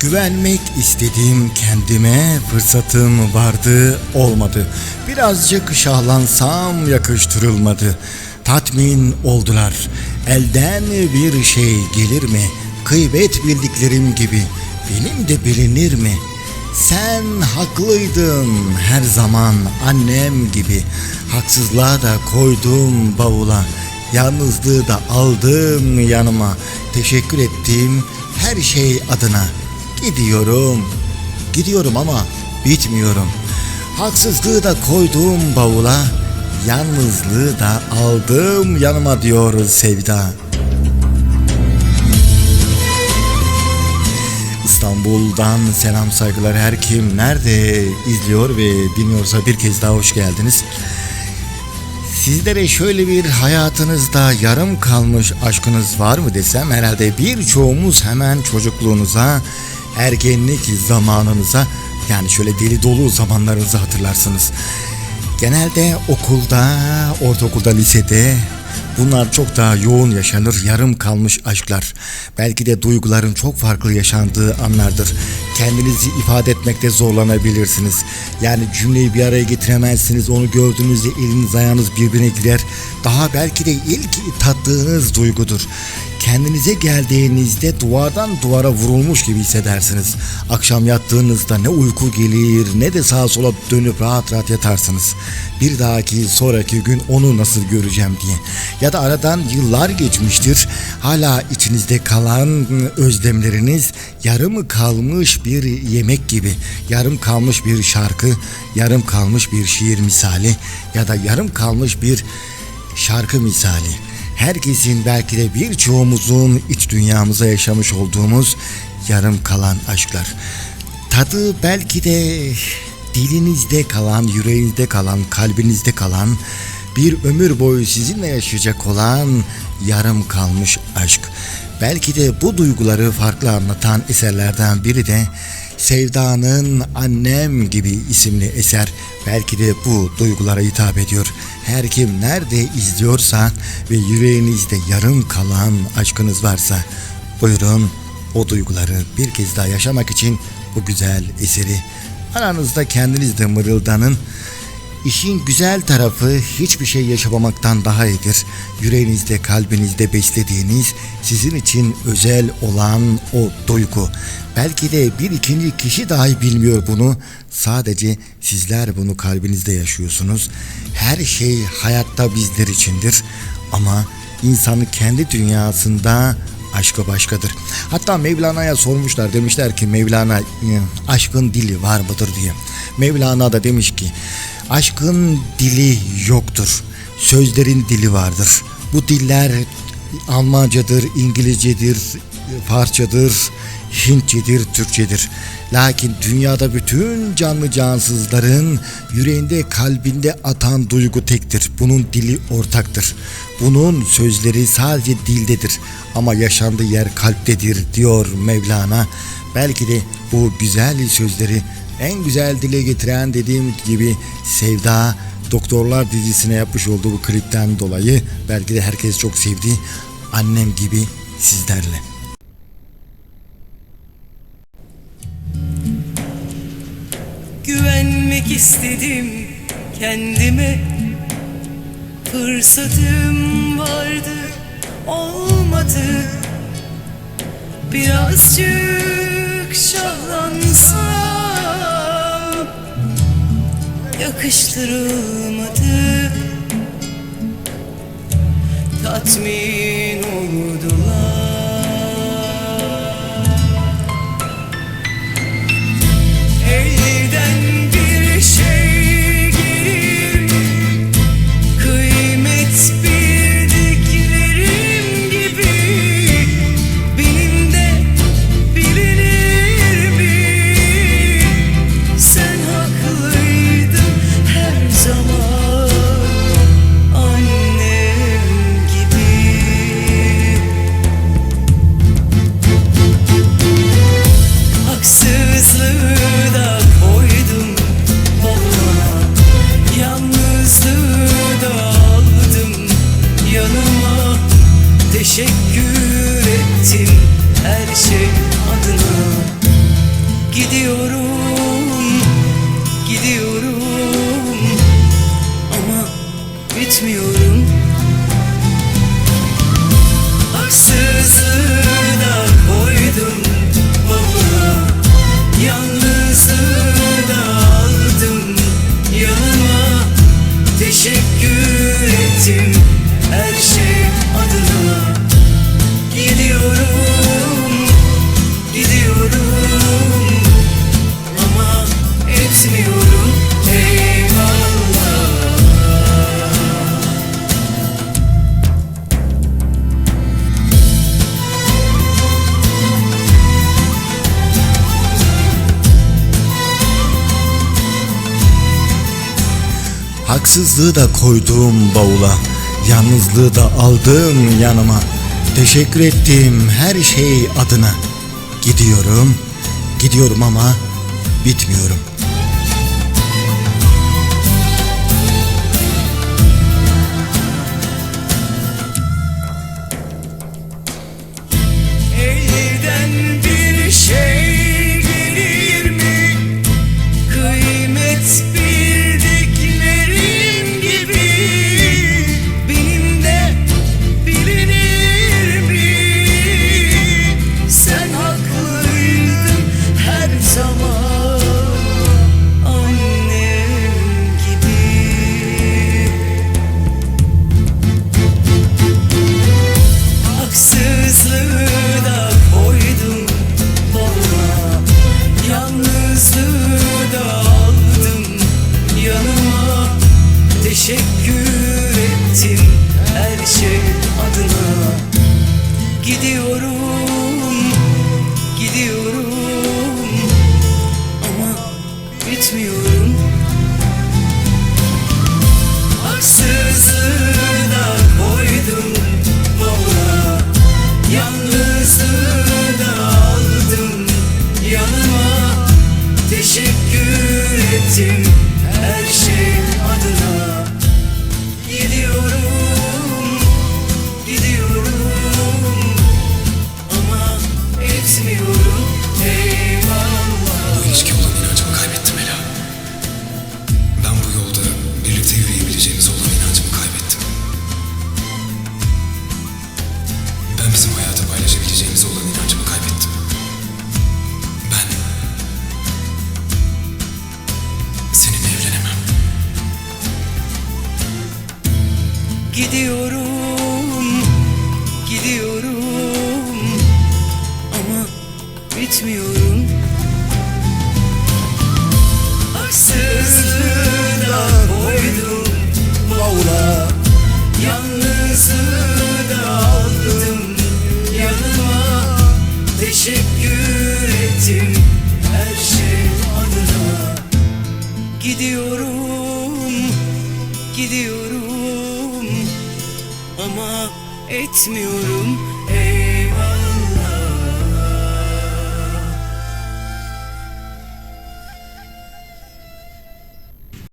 Güvenmek istediğim kendime fırsatım vardı olmadı. Birazcık şahlansam yakıştırılmadı. Tatmin oldular. Elden bir şey gelir mi? Kıymet bildiklerim gibi benim de bilinir mi? Sen haklıydın her zaman annem gibi. Haksızlığa da koydum bavula. Yalnızlığı da aldım yanıma. Teşekkür ettiğim her şey adına. Gidiyorum. Gidiyorum ama bitmiyorum. Haksızlığı da koydum bavula. Yalnızlığı da aldım yanıma diyor Sevda. İstanbul'dan selam saygılar her kim nerede izliyor ve dinliyorsa bir kez daha hoş geldiniz. Sizlere şöyle bir hayatınızda yarım kalmış aşkınız var mı desem herhalde birçoğumuz hemen çocukluğunuza, ergenlik zamanınıza yani şöyle deli dolu zamanlarınızı hatırlarsınız. Genelde okulda, ortaokulda, lisede bunlar çok daha yoğun yaşanır, yarım kalmış aşklar. Belki de duyguların çok farklı yaşandığı anlardır. Kendinizi ifade etmekte zorlanabilirsiniz. Yani cümleyi bir araya getiremezsiniz. Onu gördüğünüzde eliniz ayağınız birbirine girer. Daha belki de ilk tattığınız duygudur. Kendinize geldiğinizde duvardan duvara vurulmuş gibi hissedersiniz. Akşam yattığınızda ne uyku gelir ne de sağa sola dönüp rahat rahat yatarsınız. Bir dahaki sonraki gün onu nasıl göreceğim diye. Ya da aradan yıllar geçmiştir. Hala içinizde kalan özlemleriniz yarım kalmış bir yemek gibi. Yarım kalmış bir şarkı, yarım kalmış bir şiir misali ya da yarım kalmış bir şarkı misali herkesin belki de birçoğumuzun iç dünyamıza yaşamış olduğumuz yarım kalan aşklar. Tadı belki de dilinizde kalan, yüreğinizde kalan, kalbinizde kalan bir ömür boyu sizinle yaşayacak olan yarım kalmış aşk. Belki de bu duyguları farklı anlatan eserlerden biri de Sevda'nın Annem gibi isimli eser belki de bu duygulara hitap ediyor. Her kim nerede izliyorsa ve yüreğinizde yarım kalan aşkınız varsa buyurun o duyguları bir kez daha yaşamak için bu güzel eseri aranızda kendiniz de mırıldanın. İşin güzel tarafı hiçbir şey yaşamamaktan daha iyidir. Yüreğinizde, kalbinizde beslediğiniz, sizin için özel olan o duygu. Belki de bir ikinci kişi dahi bilmiyor bunu. Sadece sizler bunu kalbinizde yaşıyorsunuz. Her şey hayatta bizler içindir. Ama insanı kendi dünyasında aşkı başkadır. Hatta Mevlana'ya sormuşlar demişler ki Mevlana aşkın dili var mıdır diye. Mevlana da demiş ki aşkın dili yoktur. Sözlerin dili vardır. Bu diller Almancadır, İngilizcedir, Farsçadır, Hintçedir, Türkçedir. Lakin dünyada bütün canlı cansızların yüreğinde, kalbinde atan duygu tektir. Bunun dili ortaktır. Bunun sözleri sadece dildedir ama yaşandığı yer kalptedir diyor Mevlana. Belki de bu güzel sözleri en güzel dile getiren dediğim gibi Sevda Doktorlar dizisine yapmış olduğu bu klipten dolayı belki de herkes çok sevdi. Annem gibi sizlerle. Güvenmek istedim kendime Fırsatım vardı olmadı Birazcık şahlansam Yakıştırılmadı. Tatmin gidiyorum. Haksızlığı da koyduğum bavula. Yalnızlığı da aldığım yanıma. Teşekkür ettiğim her şey adına. Gidiyorum, gidiyorum ama bitmiyorum.'' gidiyorum. Gidiyorum, gidiyorum ama bitmiyorum. Arsızlığına koydum Mavla, yalnızlığına aldım yanıma. Teşekkür ettim her şey adına. Gidiyorum, gidiyorum etmiyorum.